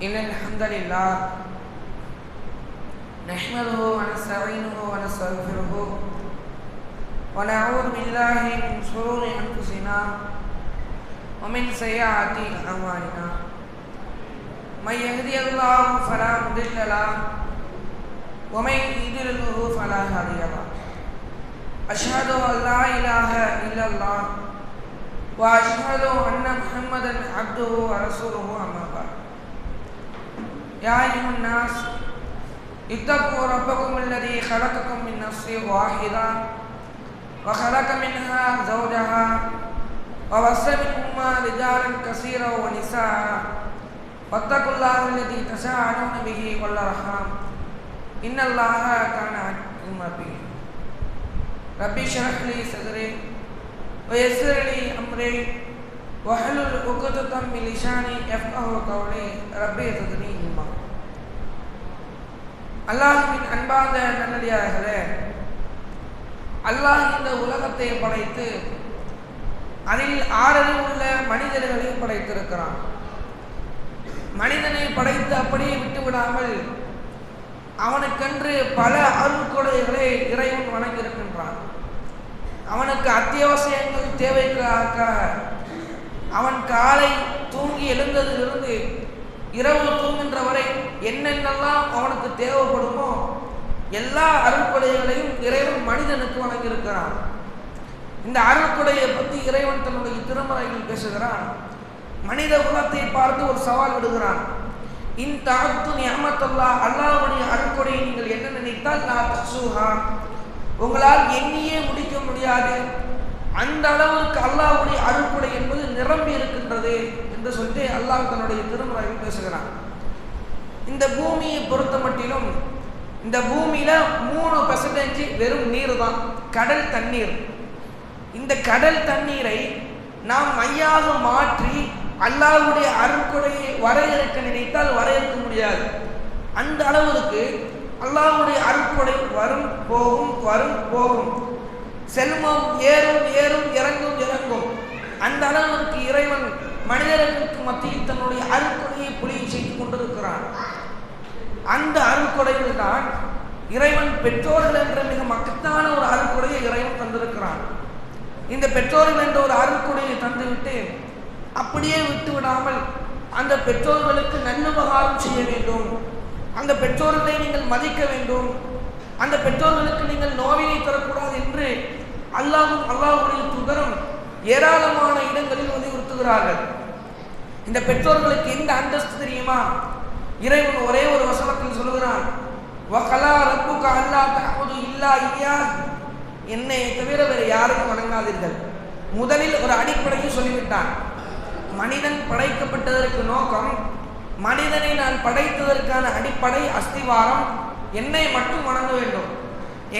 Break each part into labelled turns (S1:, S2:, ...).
S1: إن الحمد لله نحمده ونستعينه ونستغفره ونعوذ بالله من شرور أنفسنا ومن سيئات أعمالنا. من يهدي الله فلا مضل له ومن يضلله فلا هادي له. أشهد أن لا إله إلا الله وأشهد أن محمدا عبده ورسوله أما بعد. يا أيها الناس اتقوا ربكم الذي خلقكم من نفس واحدة وخلق منها زوجها وبث منهما رجالا كثيرا ونساء واتقوا الله الذي تساءلون به والأرحام إن الله كان عليكم رقيبا ربي اشرح لي صدري ويسر لي أمري واحلل عقدة من لساني يفقه قولي ربي زدني علما அல்லாஹுவின் அன்பார்ந்த நல்லடியார்களே அல்லாஹ் இந்த உலகத்தை படைத்து அதில் ஆறறிவு உள்ள மனிதர்களையும் படைத்திருக்கிறான். மனிதனை படைத்து அப்படியே விட்டு விடாமல் அவனுக்கென்று பல அருள்கொடைகளை இறைவன் வணங்கியிருக்கின்றான். அவனுக்கு அத்தியாவசியங்கள் தேவைக்காக அவன் காலை தூங்கி எழுந்ததிலிருந்து இரவு தூங்குகின்ற வரை என்னென்னலாம் அவனுக்கு தேவைப்படுமோ எல்லா அருள்கொடைகளையும் இறைவன் மனிதனுக்கு வழங்கியிருக்கிறான். இந்த அருள்கொடையை பற்றி இறைவன் தன்னுடைய திருமறையில் பேசுகிறான். மனித குலத்தை பார்த்து ஒரு சவால் விடுகிறான். இந்த அத்து நியமத்தல்லா அல்லாவுடைய அருள்கொடையை நீங்கள் என்ன நினைத்தால் நான் தசுஹா உங்களால் எண்ணியே முடிக்க முடியாது. அந்த அளவுக்கு அல்லாவுடைய அருள்கொடை என்பது நிரம்பி இருக்கின்றது என்று சொல்லிட்டு அல்லாஹ் தன்னுடைய திருமுறையில் பேசுகிறான். இந்த பூமியை பொறுத்த மட்டிலும் இந்த பூமியில மூணு பர்சன்டேஜ் வெறும் நீர் தான் கடல் தண்ணீர். இந்த கடல் தண்ணீரை நாம் மையாக மாற்றி அல்லாஹ்வுடைய அருட்கொடையை வரையறுக்க நினைத்தால் வரையறுக்க முடியாது. அந்த அளவுக்கு அல்லாவுடைய அருட்கொடை வரும் போகும் வரும் போகும். செல்வம் ஏறும் ஏறும் இறங்கும் இறங்கும். அந்த அளவிற்கு இறைவன் மனிதர்களுக்கு மத்தியில் தன்னுடைய அருட்கொடையை புளியை செய்து கொண்டிருக்கிறான். அந்த அருள்கொடைகள் தான் இறைவன் பெற்றோர்கள் என்ற மிக மக்கத்தான ஒரு அருள்கொடையை இறைவன் தந்திருக்கிறான். இந்த பெற்றோர்கள் என்ற ஒரு அருள்கொடையை தந்துவிட்டு அப்படியே விட்டு விடாமல் அந்த பெற்றோர்களுக்கு நன்னுபகாரம் செய்ய வேண்டும். அந்த பெற்றோர்களை நீங்கள் மதிக்க வேண்டும். அந்த பெற்றோர்களுக்கு நீங்கள் நோவினை தரக்கூடாது என்று அல்லாவும் அல்லாஹுடைய துதரும் ஏராளமான இடங்களில் வலியுறுத்துகிறார்கள். இந்த பெற்றோர்களுக்கு எந்த அந்தஸ்து தெரியுமா? இறைவன் ஒரே ஒரு வசனத்தில் சொல்லுகிறான் வகலா ரப்புக அல்லா தஅபுது இல்லா இல்லையா என்னை தவிர வேறு யாரையும் வணங்காதீர்கள். முதலில் ஒரு அடிப்படையை சொல்லிவிட்டான். மனிதன் படைக்கப்பட்டதற்கு நோக்கம் மனிதனை நான் படைத்ததற்கான அடிப்படை அஸ்திவாரம் என்னை மட்டும் வணங்க வேண்டும்.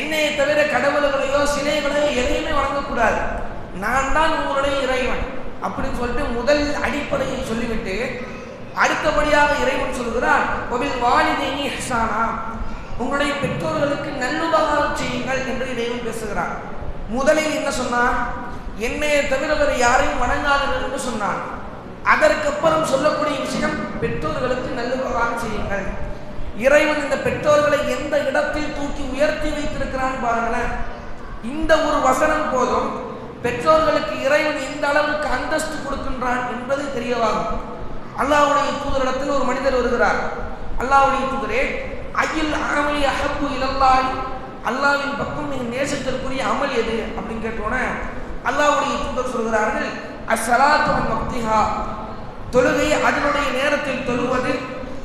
S1: என்னை தவிர கடவுள்களையோ சிலைகளையோ எதையுமே வணங்கக்கூடாது. நான் தான் உங்களுடைய இறைவன். அப்படின்னு சொல்லிட்டு முதல் அடிப்படையை சொல்லிவிட்டு அடுத்தபடியாக இறைவன் சொல்கிறான் ஒபில் வாலிதேனி ஹசானா உங்களுடைய பெற்றோர்களுக்கு நல்லுபகாரம் செய்யுங்கள் என்று இறைவன் பேசுகிறான். முதலில் என்ன சொன்னான்? என்னையை தவிர வேறு யாரையும் வணங்காதீர்கள் என்று சொன்னான். அதற்கப்புறம் சொல்லக்கூடிய விஷயம் பெற்றோர்களுக்கு நல்லுபகாரம் செய்யுங்கள். இறைவன் இந்த பெற்றோர்களை எந்த இடத்தில் தூக்கி உயர்த்தி வைத்திருக்கிறான் பாருங்களேன். இந்த ஒரு வசனம் போதும் பெற்றோர்களுக்கு இறைவன் எந்த அளவுக்கு அந்தஸ்து கொடுக்கின்றான் என்பது தெரியவாகும். அல்லாவுடைய தூதரிடத்தில் ஒரு மனிதர் வருகிறார். அல்லாவுடைய தூதரே அகில் அமலி அகப்பு இலல்லாய் அல்லாவின் பக்கம் நீங்கள் நேசத்திற்குரிய அமல் எது? அப்படின்னு கேட்டோன்னே அல்லாவுடைய தூதர் சொல்கிறார்கள் அசலாத்து மக்திஹா தொழுகை அதனுடைய நேரத்தில் தொழுவது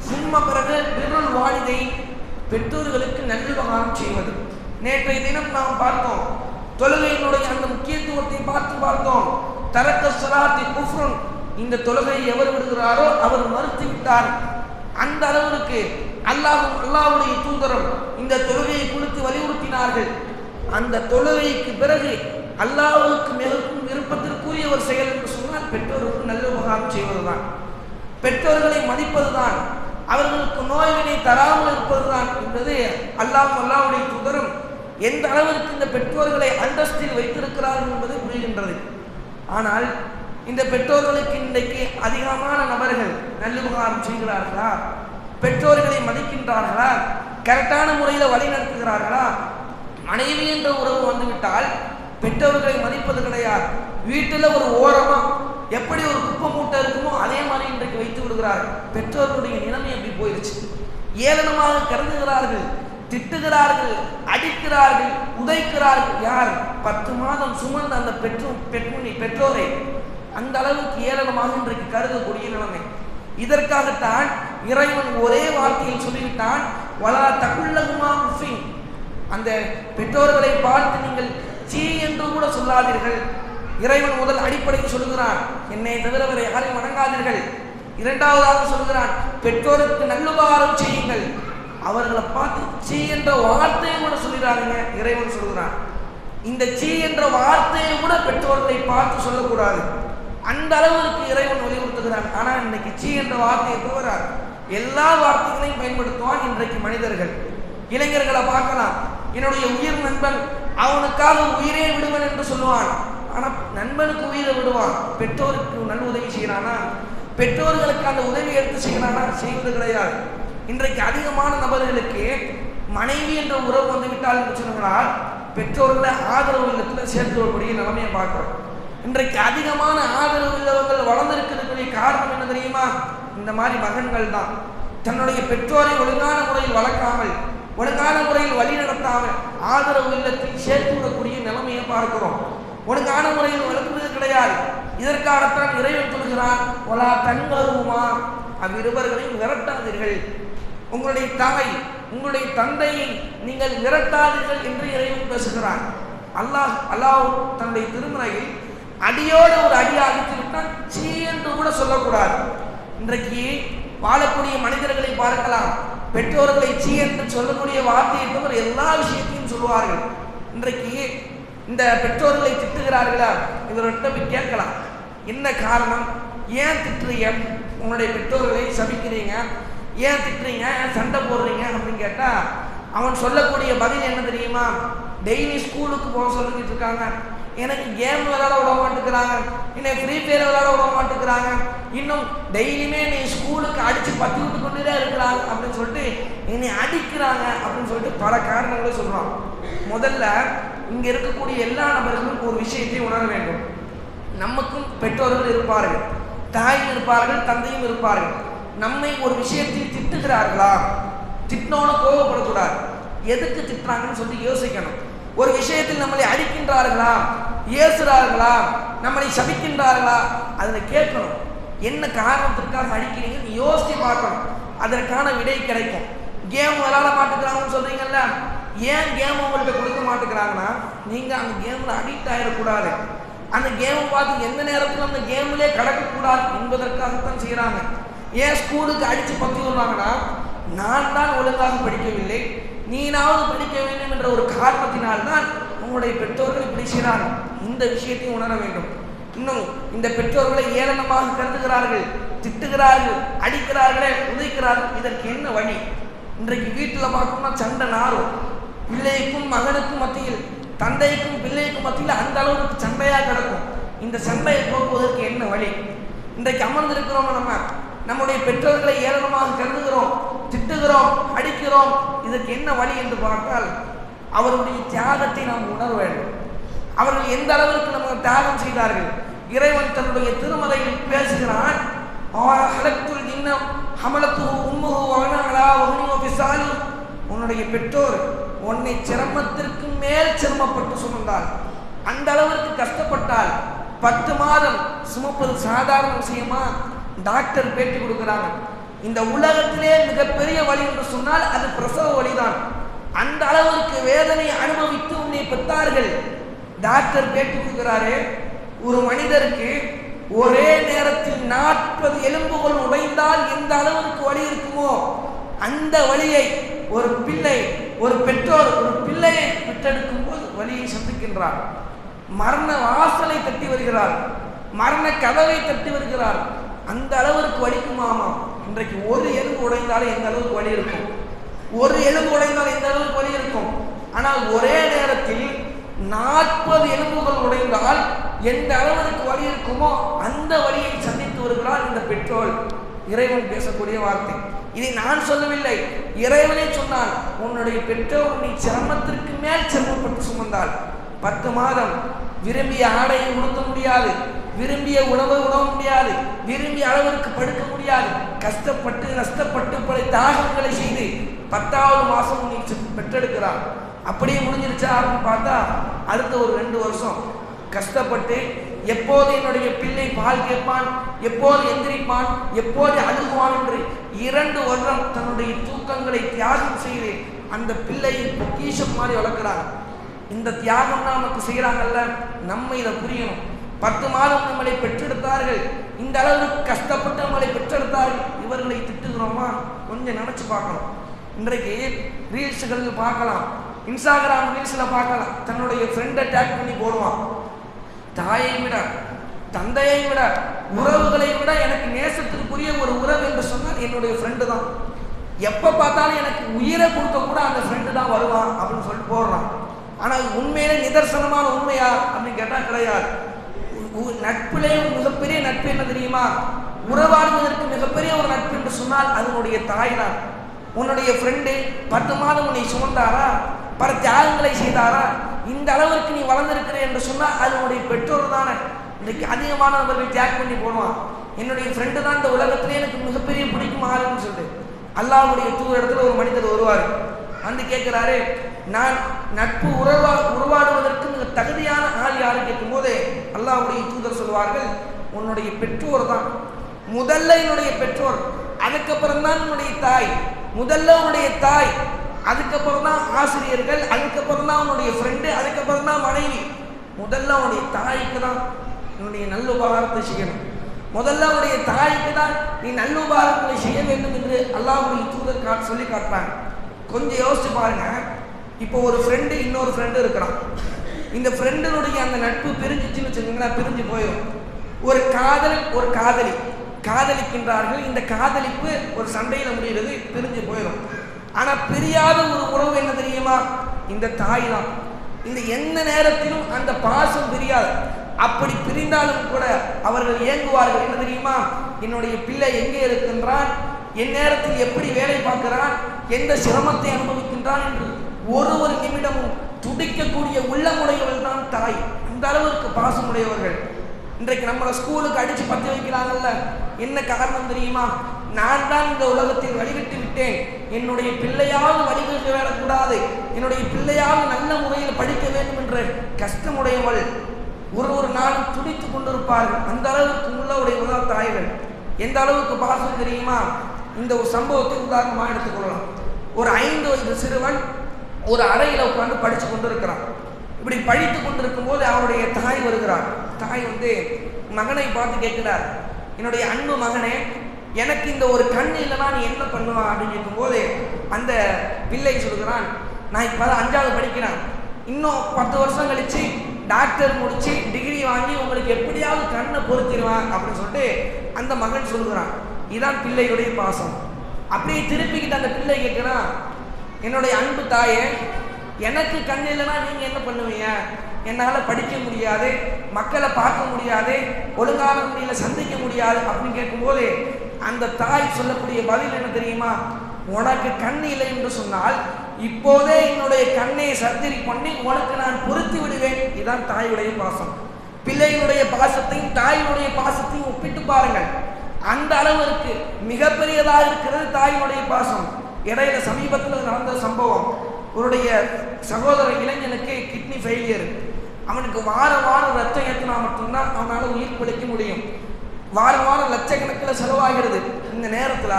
S1: சும்ம பிறகு பிறல் வாலிதை பெற்றோர்களுக்கு நல்லுபகாரம் செய்வது. நேற்றைய தினம் நாம் பார்த்தோம் தொழுகையினுடைய அந்த முக்கியத்துவத்தை பார்த்து பார்த்தோம். தரக்க சலாத்தி குஃப்ரன் இந்த தொழுகையை எவர் விடுகிறாரோ அவர் மறுத்து விட்டார் அந்த அளவிற்கு அல்லாஹும் அல்லாவுடைய தூதரம் இந்த தொழுகையை குறித்து வலியுறுத்தினார்கள். அந்த தொழுகைக்கு பிறகு அல்லாவுக்கு மிகவும் விருப்பத்திற்குரிய ஒரு செயல் என்று சொன்னால் பெற்றோருக்கு நல்ல உபகாரம் செய்வதுதான். பெற்றோர்களை மதிப்பதுதான். அவர்களுக்கு நோய்வினை தராமல் இருப்பதுதான் என்பது அல்லாஹ் அல்லாவுடைய தூதரும் எந்த அளவிற்கு இந்த பெற்றோர்களை அந்தஸ்தில் வைத்திருக்கிறார்கள் என்பது புரிகின்றது. ஆனால் இந்த பெற்றோர்களுக்கு இன்றைக்கு அதிகமான நபர்கள் நல்லுபகாரம் செய்கிறார்களா? பெற்றோர்களை மதிக்கின்றார்களா? கரெக்டான முறையில் வழி நடத்துகிறார்களா? மனைவி என்ற உறவு வந்துவிட்டால் பெற்றோர்களை மதிப்பது கிடையாது. வீட்டில் ஒரு ஓரமா எப்படி ஒரு குப்பை மூட்டை இருக்குமோ அதே மாதிரி இன்றைக்கு வைத்து விடுகிறார்கள். பெற்றோர்களுடைய நிலைமை அப்படி போயிடுச்சு ஏளனமாக கருதுகிறார்கள் திட்டுகிறார்கள் அடிக்கிறார்கள் உதைக்கிறார்கள். யார்? பத்து மாதம் சுமந்த அந்த பெற்றோர் பெண்மணி பெற்றோரை அந்த அளவுக்கு ஏளனமாக இன்றைக்கு கருதக்கூடிய நிலைமை. இதற்காகத்தான் இறைவன் ஒரே வார்த்தையில் சொல்லிவிட்டான் வளா தகுள்ளகுமா உஃபின் அந்த பெற்றோர்களை பார்த்து நீங்கள் சீ என்று கூட சொல்லாதீர்கள். இறைவன் முதல் அடிப்படையில் சொல்லுகிறான் என்னை தவிர வேறு யாரையும் வணங்காதீர்கள். இரண்டாவதாக சொல்கிறான் பெற்றோருக்கு நல்லுபகாரம் செய்யுங்கள். அவர்களை பார்த்து சீ என்ற வார்த்தையை கூட சொல்லிடாதீங்க இறைவன் சொல்கிறான் இந்த சீ என்ற வார்த்தையை கூட பெற்றோர்களை பார்த்து சொல்லக்கூடாது. அந்த அளவுக்கு இறைவன் வலியுறுத்துகிறான். ஆனால் இன்னைக்கு சீ என்ற வார்த்தையை தவிர எல்லா வார்த்தைகளையும் பயன்படுத்துவான் இன்றைக்கு மனிதர்கள். இளைஞர்களை பார்க்கலாம். என்னுடைய உயிர் நண்பன் அவனுக்காக உயிரே விடுவன் என்று சொல்லுவான். ஆனால் நண்பனுக்கு உயிரை விடுவான். பெற்றோருக்கு நல்ல உதவி செய்கிறானா பெற்றோர்களுக்கு அந்த உதவி எடுத்து செய்கிறானா செய்வது கிடையாது. இன்றைக்கு அதிகமான நபர்களுக்கு மனைவி என்ற உறவு வந்து விட்டால் என்று சொன்னால் பெற்றோர்களை ஆதரவு இல்லத்தில் சேர்த்து வரக்கூடிய நிலைமையை பார்க்குறோம். இன்றைக்கு அதிகமான ஆதரவு உள்ளவர்கள் வளர்ந்திருக்கிறதுக்குரிய காரணம் என்ன தெரியுமா? இந்த மாதிரி மகன்கள் தான். தன்னுடைய பெற்றோரை ஒழுங்கான முறையில் வளர்க்காமல் ஒழுங்கான முறையில் வழி நடத்தாமல் ஆதரவு இல்லத்தில் சேர்த்து விடக்கூடிய நிலைமையை பார்க்கிறோம். ஒழுங்கான முறையில் வளர்ப்பது கிடையாது. இதற்காகத்தான் இறைவன் சொல்கிறான் ஒலா தன்கருமா அவ்விருவர்களையும் விரட்டாதீர்கள். உங்களுடைய தாய் உங்களுடைய தந்தையை நீங்கள் விரட்டாதீர்கள் என்று இறைவன் பேசுகிறான். அல்லாஹ் அல்லாஹ் தன்னுடைய திருமறையில் அடியோடு ஒரு அடி அடித்து விட்டால் சீ என்று கூட சொல்லக்கூடாது. இன்றைக்கு வாழக்கூடிய மனிதர்களை பார்க்கலாம். பெற்றோர்களை சீ என்று சொல்லக்கூடிய வார்த்தை தவிர எல்லா விஷயத்தையும் சொல்லுவார்கள். இன்றைக்கு இந்த பெற்றோர்களை திட்டுகிறார்களா? இவர்கிட்ட போய் கேட்கலாம். என்ன காரணம்? ஏன் திட்டுறீங்க? உங்களுடைய பெற்றோர்களை சபிக்கிறீங்க. ஏன் திட்டுறீங்க? ஏன் சண்டை போடுறீங்க அப்படின்னு கேட்டால் அவன் சொல்லக்கூடிய பதில் என்ன தெரியுமா? டெய்லி ஸ்கூலுக்கு போக சொல்லிட்டு இருக்காங்க. எனக்கு கேம் விளையாட விட மாட்டேங்கிறாங்க. என்னை ஃப்ரீ ஃபயர் விளையாட விட மாட்டேங்கிறாங்க. இன்னும் டெய்லியுமே நீ ஸ்கூலுக்கு அடித்து பத்து விட்டு கொண்டுதான் இருக்கிறாங்க அப்படின்னு சொல்லிட்டு என்னை அடிக்கிறாங்க அப்படின்னு சொல்லிட்டு பல காரணங்களை சொல்கிறான் முதல்ல இங்கே இருக்கக்கூடிய எல்லா நபர்களும் ஒரு விஷயத்தை உணர வேண்டும். நமக்கும் பெற்றோர்கள் இருப்பார்கள். தாயும் இருப்பார்கள் தந்தையும் இருப்பார்கள். நம்மை ஒரு விஷயத்தில் திட்டுகிறார்களா? திட்டினோன்னு கோவப்படக்கூடாது. எதுக்கு திட்டுறாங்கன்னு சொல்லி யோசிக்கணும். ஒரு விஷயத்தில் நம்மளை அடிக்கின்றார்களா? ஏசுறார்களா? நம்மளை சபிக்கின்றார்களா? அதில் கேட்கணும். என்ன காரணத்திற்காக அடிக்கிறீங்கன்னு யோசித்து பார்க்கணும். அதற்கான விடை கிடைக்கும். கேம் விளாட மாட்டுக்கிறாங்கன்னு சொல்றீங்கல்ல? ஏன் கேம் உங்கள்கிட்ட கொடுக்க மாட்டேங்கிறாங்கன்னா நீங்கள் அந்த கேமில் அடிக்ட் ஆகிடக்கூடாது அந்த கேமை பார்த்து எந்த நேரத்தில் அந்த கேம்லேயே கடக்கக்கூடாது என்பதற்காகத்தான் செய்கிறாங்க ஏன் ஸ்கூலுக்கு அடித்து பற்றி சொல்கிறாங்கன்னா நான் தான் ஒழுங்காக படிக்கவில்லை. நீனாவது படிக்க வேண்டும் என்ற ஒரு காரணத்தினால்தான் உங்களுடைய பெற்றோர்கள் இப்படி செய்கிறாங்க இந்த விஷயத்தையும் உணர வேண்டும். இன்னும் இந்த பெற்றோர்களை ஏளனமாக கருதுகிறார்கள் திட்டுகிறார்கள் அடிக்கிறார்களே உதைக்கிறார்கள். இதற்கு என்ன வழி? இன்றைக்கு வீட்டில் பார்க்கணும்னா சண்டை நாரும். பிள்ளைக்கும் மகனுக்கும் மத்தியில் தந்தைக்கும் பிள்ளைக்கும் மத்தியில் அந்த அளவுக்கு சண்டையாக கிடக்கும். இந்த சண்டையை போக்குவதற்கு என்ன வழி? இன்றைக்கு அமர்ந்திருக்கிறோம் நம்ம? நம்முடைய பெற்றோர்களை ஏளனமாக கருதுகிறோம். திட்டுகிறோம் அடிக்கிறோம் இதற்கு என்ன வழி என்று பார்த்தால் அவருடைய தியாகத்தை நாம் உணர வேண்டும். அவர்கள் எந்த அளவிற்கு நம்ம தியாகம் செய்தார்கள்? இறைவன் தன்னுடைய திருமலையில் பேசுகிறான் ஹலத்துல் இன்னம் ஹமலத்து உம்முகு வகனங்களா வகனியோ பிசாலு உன்னுடைய பெற்றோர் உன்னை சிரமத்திற்கு மேல் சிரமப்பட்டு சுமந்தால் அந்த அளவிற்கு கஷ்டப்பட்டால் பத்து மாதம் சுமப்பது சாதாரண விஷயமா? டாக்டர் பேட்டி கொடுக்குறாங்க. இந்த உலகத்திலே மிகப்பெரிய வழி என்று சொன்னால் அது பிரசவ வழிதான். அந்த அளவிற்கு வேதனை அனுபவித்து உன்னை பெற்றார்கள். டாக்டர் பேட்டி கொடுக்கிறாரு ஒரு மனிதருக்கு ஒரே நேரத்தில் நாற்பது எலும்புகள் உடைந்தால் எந்த அளவிற்கு வழி இருக்குமோ அந்த வழியை ஒரு பிள்ளை ஒரு பெற்றோர் ஒரு பிள்ளையை பெற்றெடுக்கும் போது வழியை சந்திக்கின்றார். மரண வாசலை தட்டி வருகிறார். மரண கதவை தட்டி வருகிறார். அந்த அளவிற்கு வலிக்குமாமா? இன்றைக்கு ஒரு எலும்பு உடைந்தாலும் எந்த அளவுக்கு வலி இருக்கும்? ஒரு எலும்பு உடைந்தால் எந்த அளவுக்கு வலி இருக்கும்? ஆனால் ஒரே நேரத்தில் நாற்பது எலும்புகள் உடைந்தால் எந்த அளவிற்கு வழி இருக்குமோ அந்த வழியை சந்தித்து வருகிறார் இந்த பெற்றோர். இறைவன் பேசக்கூடிய வார்த்தை. இதை நான் சொல்லவில்லை. இறைவனே சொன்னான் உன்னுடைய பெற்றோர் நீ சிரமத்திற்கு மேல் சிரமப்பட்டு சுமந்தால். பத்து மாதம் விரும்பிய ஆடையை உடுத்த முடியாது. விரும்பிய உணவை உணவ முடியாது. விரும்பிய அளவிற்கு படுக்க முடியாது. கஷ்டப்பட்டு நஷ்டப்பட்டு பல தியாகங்களை செய்து பத்தாவது மாசம் நீ பெற்றெடுக்கிறான். அப்படியே முடிஞ்சிருச்சா அப்படின்னு பார்த்தா அடுத்த ஒரு ரெண்டு வருஷம். கஷ்டப்பட்டு எப்போது என்னுடைய பிள்ளை பால் கேட்பான் எப்போது எந்திரிப்பான் எப்போது அழுகுவான் என்று இரண்டு வருடம் தன்னுடைய தூக்கங்களை தியாகம் செய்து அந்த பிள்ளையை பொக்கிஷம் மாதிரி வளர்க்கிறாங்க இந்த தியாகம் நமக்கு செய்கிறாங்கல்ல நம்ம இதை புரியணும். பத்து மாதம் நம்மளை பெற்றெடுத்தார்கள். இந்த அளவுக்கு கஷ்டப்பட்டு நம்மளை பெற்றெடுத்தார்கள். இவர்களை திட்டுகிறோமா? கொஞ்சம் நினைச்சு பார்க்கணும். இன்றைக்கு ரீல்ஸுகள் பார்க்கலாம். இன்ஸ்டாகிராம் ரீல்ஸில் பார்க்கலாம். தன்னுடைய ஃப்ரெண்டை டேக் பண்ணி போடுவான். தாயை விட தந்தையை விட உறவுகளை விட எனக்கு நேசத்திற்குரிய ஒரு உறவு என்று சொன்னால் என்னுடைய ஃப்ரெண்டு தான். எப்போ பார்த்தாலும் எனக்கு உயிரை கொடுக்க கூட அந்த ஃப்ரெண்டு தான் வருவான் அப்படின்னு சொல்லிட்டு போடுறான். ஆனால் உண்மையிலே நிதர்சனமான உண்மையா அப்படின்னு கேட்டால் கிடையாது. நட்பிலே மிகப்பெரிய நட்பு என்ன தெரியுமா? உறவாடுவதற்கு மிகப்பெரிய ஒரு நட்பு என்று சொன்னால் அதனுடைய தாய்தான். உன்னுடைய ஃப்ரெண்டு பத்து மாதம் உன்னை சுமந்தாரா? பல தியாகங்களை செய்தாரா? இந்த அளவிற்கு நீ வளர்ந்திருக்கிற என்று சொன்னால் அது உன்னுடைய பெற்றோர் தானே. இன்றைக்கு அதிகமானவர்கள் தியாக் பண்ணி போடுவான். என்னுடைய ஃப்ரெண்டு தான் இந்த உலகத்திலே எனக்கு மிகப்பெரிய பிடிக்கும் ஆளுன்னு சொல்லிட்டு. அல்லாவுடைய தூர இடத்துல ஒரு மனிதர் வருவார். வந்து கேட்கிறாரு நான் நட்பு உறவா உருவாடுவதற்கு மிக தகுதியான ஆள் யாரு கேட்கும்போது அல்லாவுடைய தூதர் சொல்வார்கள் உன்னுடைய பெற்றோர் தான் முதல்ல என்னுடைய பெற்றோர் அதுக்கப்புறம் தான் உன்னுடைய தாய். முதல்ல உன்னுடைய தாய் அதுக்கப்புறம் தான் ஆசிரியர்கள் அதுக்கப்புறம் தான் உன்னுடைய ஃப்ரெண்டு அதுக்கப்புறம் தான் மனைவி. முதல்ல உன்னுடைய தாய்க்கு தான் உன்னுடைய நல்ல உபகாரத்தை செய்யணும். முதல்ல உன்னுடைய தாய்க்கு தான் நீ நல்ல உபகாரங்களை செய்ய வேண்டும் என்று அல்லாஹ்வுடைய தூதர் சொல்லி காட்டுறாங்க. கொஞ்சம் யோசிச்சு பாருங்க. இப்போ ஒரு ஃப்ரெண்டு இன்னொரு ஃப்ரெண்டு இருக்கிறான். இந்த ஃப்ரெண்டினுடைய அந்த நட்பு பிரிஞ்சிச்சுன்னு வச்சுக்கோங்களேன் பிரிஞ்சு போயிடும் ஒரு காதல் ஒரு காதலி. காதலிக்கின்றார்கள். இந்த காதலிப்பு ஒரு சண்டையில் முடிகிறது பிரிஞ்சு போயிடும் ஆனால் பிரியாத ஒரு உறவு என்ன தெரியுமா? இந்த தாய் தான். இந்த எந்த நேரத்திலும் அந்த பாசம் பிரியாது. அப்படி பிரிந்தாலும் கூட அவர்கள் ஏங்குவார்கள் என்ன தெரியுமா? என்னுடைய பிள்ளை எங்கே இருக்கின்றான்? என் நேரத்தில் எப்படி வேலை பார்க்கிறான்? எந்த சிரமத்தை அனுபவிக்கின்றான் என்று ஒரு ஒரு நிமிடமும் துடிக்கக்கூடிய உள்ளமுடையவர்கள் தான் தாய் அந்த அளவுக்கு பாசமுடையவர்கள். இன்றைக்கு நம்மளை ஸ்கூலுக்கு அடிச்சு பத்தி வைக்கிறாங்கல்ல? என்ன காரணம் தெரியுமா? நான் தான் இந்த உலகத்தில் வழிவிட்டு விட்டேன். என்னுடைய பிள்ளையாவது வழிவிட்டு வேடக்கூடாது என்னுடைய பிள்ளையாவது நல்ல முறையில் படிக்க வேண்டும் என்ற கஷ்டமுடையவள் ஒரு ஒரு நாளும் துடித்து கொண்டிருப்பார்கள். அந்த அளவுக்கு உள்ளவுடைய முதல் தாய்கள் எந்த அளவுக்கு பாசம் தெரியுமா? இந்த ஒரு சம்பவத்தை உதாரணமாக எடுத்துக்கொள்ளலாம். ஒரு ஐந்து வயது சிறுவன் ஒரு அறையில் உட்காந்து படித்து கொண்டிருக்கிறான். இப்படி படித்து கொண்டிருக்கும் போது அவருடைய தாய் வருகிறார் தாய் வந்து மகனை பார்த்து கேட்கிறார். என்னுடைய அன்பு மகனே எனக்கு இந்த ஒரு கண் இல்லைன்னா நீ என்ன பண்ணுவான் அப்படின்னு கேட்கும்போது அந்த பிள்ளை சொல்கிறான். நான் இப்போ அஞ்சாவது படிக்கிறேன். இன்னும் பத்து வருஷம் கழித்து டாக்டர் முடித்து டிகிரி வாங்கி உங்களுக்கு எப்படியாவது கண்ணை பொருத்திடுவான் அப்படின்னு சொல்லிட்டு அந்த மகன் சொல்கிறான். இதுதான் பிள்ளையுடைய பாசம். அப்படியே திருப்பிக்கிட்டு அந்த பிள்ளை கேட்குறான் என்னுடைய அன்பு தாயே எனக்கு கண் இல்லைன்னா நீங்கள் என்ன பண்ணுவீங்க? என்னால் படிக்க முடியாது மக்களை பார்க்க முடியாது ஒழுங்கான முறையில் சந்திக்க முடியாது. அப்படின்னு கேட்கும்போது அந்த தாய் சொல்லக்கூடிய பதில் என்ன தெரியுமா? உனக்கு கண் இல்லை என்று சொன்னால் இப்போதே என்னுடைய கண்ணை சர்ஜரி பண்ணி உனக்கு நான் பொருத்தி விடுவேன். இதுதான் தாயுடைய பாசம். பிள்ளையினுடைய பாசத்தையும் தாயினுடைய பாசத்தையும் ஒப்பிட்டு பாருங்கள். அந்த அளவிற்கு மிகப்பெரியதாக இருக்கிறது தாயினுடைய பாசம். இடையில சமீபத்தில் நடந்த சம்பவம். அவருடைய சகோதர இளைஞனுக்கு கிட்னி ஃபெயிலியர் அவனுக்கு வார வாரம் ரத்தம் ஏற்றினா மட்டும்தான் அவனால் உயிர் பிழைக்க முடியும். வாரம் வாரம் லட்சக்கணக்கில் செலவாகிறது. இந்த நேரத்தில்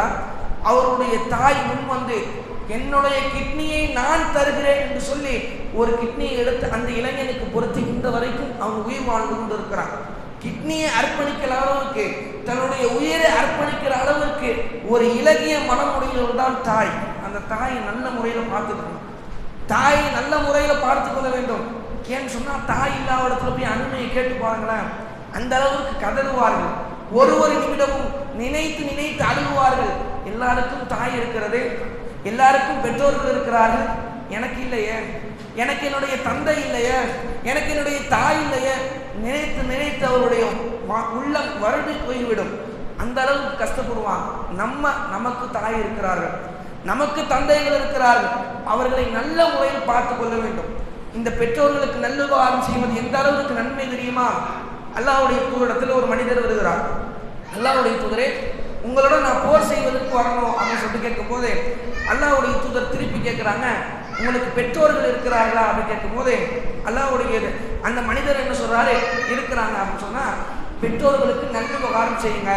S1: அவருடைய தாய் முன் வந்து என்னுடைய கிட்னியை நான் தருகிறேன் என்று சொல்லி ஒரு கிட்னியை எடுத்து அந்த இளைஞனுக்கு பொருத்தி இந்த வரைக்கும் அவன் உயிர் வாழ்ந்து கொண்டிருக்கிறான். கிட்னியை அர்ப்பணிக்கிற அளவுக்கு தன்னுடைய உயிரை அர்ப்பணிக்கிற அளவுக்கு ஒரு இலகிய மனமுடையவர் தான் தாய். அந்த தாயை நல்ல முறையில் பார்த்துக்கணும். தாயை நல்ல முறையில் பார்த்து கொள்ள வேண்டும். ஏன்னு சொன்னால் தாய் இல்லாத இடத்துல போய் அண்மையை கேட்டு பாருங்களேன். அந்த அளவுக்கு கதறுவார்கள். ஒரு ஒரு நிமிடமும் நினைத்து நினைத்து அழுகுவார்கள். எல்லாருக்கும் தாய் இருக்கிறது. எல்லாருக்கும் பெற்றோர்கள் இருக்கிறார்கள். எனக்கு இல்லையே. எனக்கு என்னுடைய தந்தை இல்லையே எனக்கு என்னுடைய தாய் இல்லையே நினைத்து நினைத்து அவருடைய உள்ளம் வருடி போய்விடும். அந்த அளவுக்கு கஷ்டப்படுவான். நம்ம நமக்கு தாய் இருக்கிறார்கள். நமக்கு தந்தைகள் இருக்கிறார்கள். அவர்களை நல்ல முறையில் பார்த்து கொள்ள வேண்டும். இந்த பெற்றோர்களுக்கு நல்லுபகாரம் செய்வது எந்த அளவுக்கு நன்மை தெரியுமா? அல்லாஹ்வுடைய தூரிடத்தில் ஒரு மனிதர் வருகிறார். அல்லாவுடைய தூதரே உங்களோட நான் போர் செய்வதற்கு வரணும் அப்படின்னு சொல்லிட்டு கேட்கும்போது அல்லாவுடைய தூதர் திருப்பி கேட்குறாங்க உங்களுக்கு பெற்றோர்கள் இருக்கிறார்களா அப்படின்னு கேட்கும்போது அல்லாஹ்வுடைய இது- அந்த மனிதர் என்ன சொல்றாரு? இருக்கிறாங்க அப்படின்னு சொன்னா பெற்றோர்களுக்கு நல்ல உபகாரம் செய்யுங்க.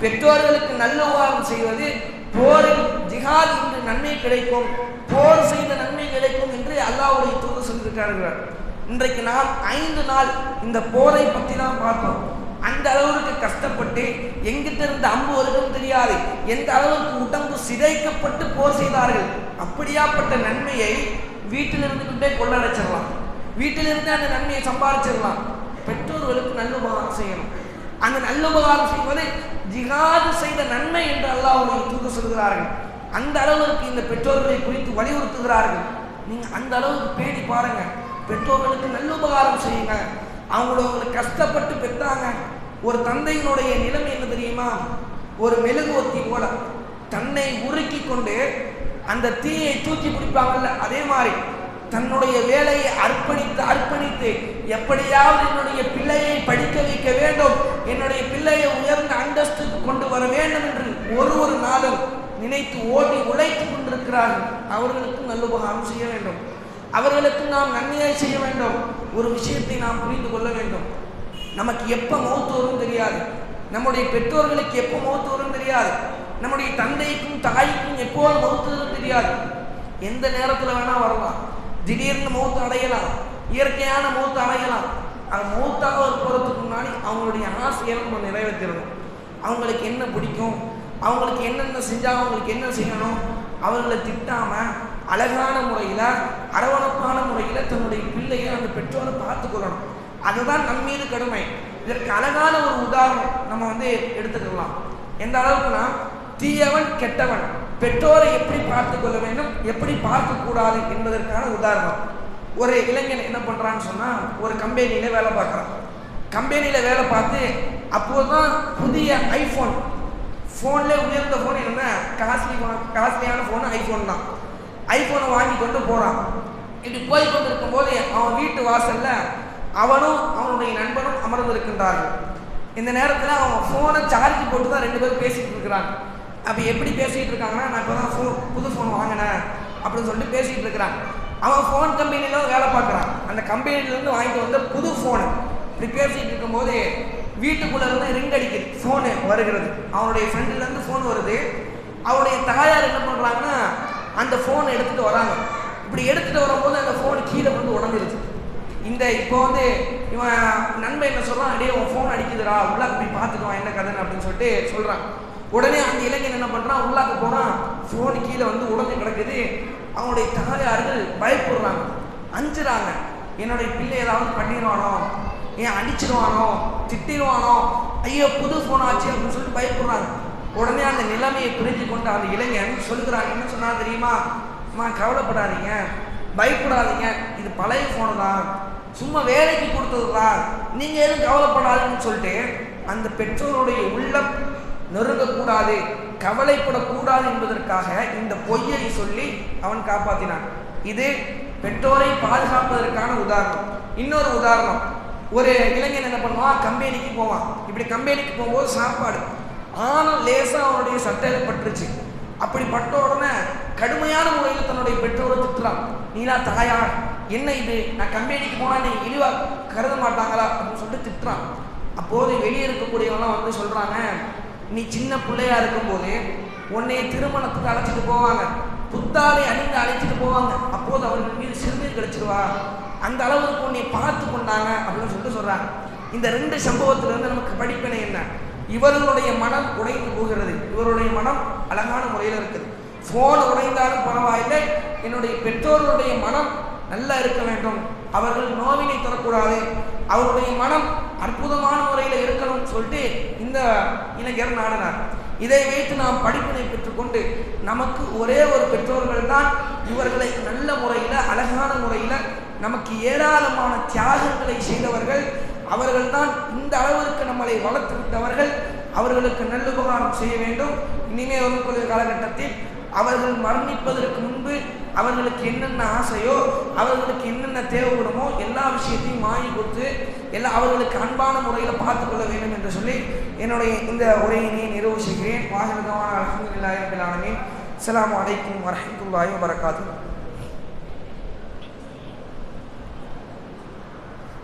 S1: பெற்றோர்களுக்கு நல்ல உபகாரம் செய்வது போரில் ஜிஹாத் என்று நன்மை கிடைக்கும் போர் செய்த நன்மை கிடைக்கும் என்று அல்லாவுடைய தூது சொல்லியிருக்கார்கள் இன்றைக்கு நாம் ஐந்து நாள் இந்த போரை பற்றி தான் பார்த்தோம். அந்த அளவுக்கு கஷ்டப்பட்டு எங்கிட்ட இருந்து அம்பு வருதுன்னு தெரியாது. எந்த அளவுக்கு உடம்பு சிதைக்கப்பட்டு போர் செய்தார்கள். அப்படியாப்பட்ட நன்மையை வீட்டில் கொண்டே கொள்ளடைச்சிடலாம். வீட்டிலிருந்து அந்த நன்மையை சம்பாதிச்சிடலாம் பெற்றோர்களுக்கு நல்ல உபகாரம் செய்யணும். அந்த நல்ல உபகாரம் செய்வது ஜிகாது செய்த நன்மை என்று அல்லாஹ் அவர்கள் தூக்க சொல்கிறார்கள். அந்த அளவுக்கு இந்த பெற்றோர்களை குறித்து வலியுறுத்துகிறார்கள். நீங்க அந்த அளவுக்கு பேடி பாருங்க. பெற்றோர்களுக்கு நல்ல உபகாரம் செய்யுங்க. அவங்கள கஷ்டப்பட்டு பெற்றாங்க. ஒரு தந்தையினுடைய நிலைமை என்ன தெரியுமா? ஒரு மெழுகுவத்தி போல. தன்னை உருக்கி கொண்டு அந்த தீயை தூக்கி பிடிப்பாங்கல்ல அதே மாதிரி தன்னுடைய வேலையை அர்ப்பணித்து அர்ப்பணித்து எப்படியாவது என்னுடைய பிள்ளையை படிக்க வைக்க வேண்டும். என்னுடைய பிள்ளையை உயர்ந்த அந்தஸ்துக்கு கொண்டு வர வேண்டும் என்று ஒரு ஒரு நாளும் நினைத்து ஓடி உழைத்துக் கொண்டிருக்கிறார்கள். அவர்களுக்கும் நல்ல உபகாரம் செய்ய வேண்டும். அவர்களுக்கு நாம் நன்மையை செய்ய வேண்டும். ஒரு விஷயத்தை நாம் புரிந்து கொள்ள வேண்டும். நமக்கு எப்போ மௌத்து வரும் தெரியாது. நம்முடைய பெற்றோர்களுக்கு எப்போ மௌத்து வரும் தெரியாது. நம்முடைய தந்தைக்கும் தாய்க்கும் எப்போது மௌத்து வரும் தெரியாது. எந்த நேரத்தில் வேணால் வரலாம். திடீர்னு மௌத்து அடையலாம். இயற்கையான மௌத்து அடையலாம். அது மௌத்தாக போகிறதுக்கு முன்னாடி அவங்களுடைய ஆசையை நம்ம நிறைவேற்றிடணும் அவங்களுக்கு என்ன பிடிக்கும்? அவங்களுக்கு என்னென்ன செஞ்சால் அவங்களுக்கு என்ன செய்யணும்? அவர்களை திட்டாமல் அழகான முறையில் அரவணைப்பான முறையில் தன்னுடைய பிள்ளையை அந்த பெற்றோரை பார்த்துக்கொள்ளணும். அதுதான் நம் மீது கடுமை. இதற்கு அழகான ஒரு உதாரணம் நம்ம வந்து எடுத்துக்கலாம். எந்த அளவுக்குனா தீயவன் கெட்டவன். பெற்றோரை எப்படி பார்த்து கொள்ள வேண்டும் எப்படி பார்க்கக்கூடாது என்பதற்கான உதாரணம். ஒரு இளைஞன் என்ன பண்ணுறான்னு சொன்னால் ஒரு கம்பெனியில் வேலை பார்க்குறான். கம்பெனியில் வேலை பார்த்து அப்போது தான் புதிய ஐஃபோன் ஃபோன்லேயே உயர்ந்த ஃபோன் என்ன? காஸ்ட்லி காஸ்ட்லியான ஃபோன் ஐஃபோன் தான். ஐஃபோனை வாங்கி கொண்டு போகிறான் இப்படி போய் கொண்டு இருக்கும்போது அவன் வீட்டு வாசலில் அவனும் அவனுடைய நண்பனும் அமர்ந்திருக்கின்றார்கள். இந்த நேரத்தில் அவன் ஃபோனை சார்ஜ் போட்டு தான் ரெண்டு பேரும் பேசிகிட்டு இருக்கிறாங்க. அப்போ எப்படி பேசிகிட்டு இருக்காங்கன்னா நான் இப்போ தான் ஃபோன் புது ஃபோன் வாங்கினேன் அப்படின்னு சொல்லிட்டு பேசிகிட்டு இருக்கிறான் அவன் ஃபோன் கம்பெனியில வேலை பார்க்குறான். அந்த கம்பெனிலேருந்து வாங்கிட்டு வந்த புது ஃபோனு இப்படி பேசிகிட்டு இருக்கும்போது வீட்டுக்குள்ளே இருந்து ரிங் அடிக்குது. ஃபோனு வருகிறது. அவனுடைய ஃப்ரெண்டுலேருந்து ஃபோன் வருது. அவருடைய தாயார் என்ன பண்ணுறாங்கன்னா அந்த ஃபோனை எடுத்துகிட்டு வராங்க. இப்படி எடுத்துகிட்டு வரும்போது அந்த ஃபோன் கீழே வந்து உடஞ்சிருச்சு. இந்த இப்போ வந்து இவன் நண்பன் என்ன சொல்றான்? அடே உன் ஃபோன் அடிக்குதுடா உள்ளாக்கு போய் பார்த்துக்குவான் என்ன கதைன்னு அப்படின்னு சொல்லிட்டு சொல்றான். உடனே அந்த இளைஞன் என்ன பண்றான்? உள்ளாக்கு போறான். ஃபோன் கீழே வந்து உடஞ்சு கிடக்குது. அவனுடைய தாயார்கள் பயப்படுறாங்க. அஞ்சுறாங்க. என்னுடைய பிள்ளை ஏதாவது பண்ணிடுவானோ? ஏன் அடிச்சிருவானோ திட்டிடுவானோ? ஐயோ புது ஃபோன் ஆச்சு அப்படின்னு சொல்லிட்டு பயப்படுறாங்க. உடனே அந்த நிலைமையை புரிஞ்சு கொண்டு அந்த இளைஞன் சொல்லுகிறாங்க என்ன சொன்னா தெரியுமா? அம்மா கவலைப்படாதீங்க. பயப்படாதீங்க. இது பழைய ஃபோனு தான். சும்மா வேலைக்கு கொடுத்தது தான். நீங்கள் எதுவும் கவலைப்படாதுன்னு சொல்லிட்டு அந்த பெற்றோருடைய உள்ளம் நெருங்கக்கூடாது கவலைப்படக்கூடாது என்பதற்காக இந்த பொய்யை சொல்லி அவன் காப்பாற்றினான் இது பெற்றோரை பாதுகாப்பதற்கான உதாரணம். இன்னொரு உதாரணம். ஒரு இளைஞன் என்ன பண்ணுவான்? கம்பெனிக்கு போவான். இப்படி கம்பெனிக்கு போகும்போது சாப்பாடு. ஆனால் லேசாக அவனுடைய சட்டையில் பட்டுருச்சு. அப்படி பட்ட உடனே கடுமையான முறையில் தன்னுடைய பெற்றோரை திட்டுறான். நீலா தாயா என்ன இது? நான் கம்பெனிக்கு போனால் நீ இழிவாக கருத மாட்டாங்களா? அப்படின்னு சொல்லிட்டு திட்டுறான். அப்போது வெளியே இருக்கக்கூடியவங்களாம் வந்து சொல்கிறாங்க நீ சின்ன பிள்ளையா இருக்கும்போது உன்னைய திருமணத்துக்கு அழைச்சிட்டு போவாங்க. புத்தாலை அணிந்து அழைச்சிட்டு போவாங்க. அப்போது அவர்கள் மீது சிறுநீர் கிடச்சிடுவா அந்த அளவுக்கு உன்னை பார்த்து கொண்டாங்க. அப்படின்னு சொல்லிட்டு சொல்கிறாங்க இந்த ரெண்டு சம்பவத்திலிருந்து நமக்கு படிப்பினை என்ன? இவர்களுடைய மனம் உடைந்து போகிறது. இவருடைய மனம் அழகான முறையில் இருக்குது. ஃபோன் உடைந்தாலும் பரவாயில்லை. என்னுடைய பெற்றோர்களுடைய மனம் நல்லா இருக்க வேண்டும். அவர்கள் நோவினை தரக்கூடாது. அவருடைய மனம் அற்புதமான முறையில் இருக்கணும்னு சொல்லிட்டு இந்த இளைஞர் நாடினார். இதை வைத்து நாம் படிப்பினை பெற்றுக்கொண்டு நமக்கு ஒரே ஒரு பெற்றோர்கள் தான் இவர்களை நல்ல முறையில் அழகான முறையில் நமக்கு ஏராளமான தியாகங்களை செய்தவர்கள். அவர்கள்தான் இந்த அளவிற்கு நம்மளை வளர்த்து விட்டவர்கள். அவர்களுக்கு நல்லுபகாரம் செய்ய வேண்டும். இனிமே வரக்கூடிய காலகட்டத்தில் அவர்கள் மரணிப்பதற்கு முன்பு அவர்களுக்கு என்னென்ன ஆசையோ அவர்களுக்கு என்னென்ன தேவைப்படுமோ எல்லா விஷயத்தையும் வாங்கி கொடுத்து எல்லா அவர்களுக்கு அன்பான முறையில் பார்த்து கொள்ள வேண்டும் என்று சொல்லி என்னுடைய இந்த உரையினை நிறைவு செய்கிறேன். வாகனமான அலமதுல்லாஹி ரபில் ஆலமீன். அஸ்ஸலாமு அலைக்கும் வரஹ்மத்துல்லாஹி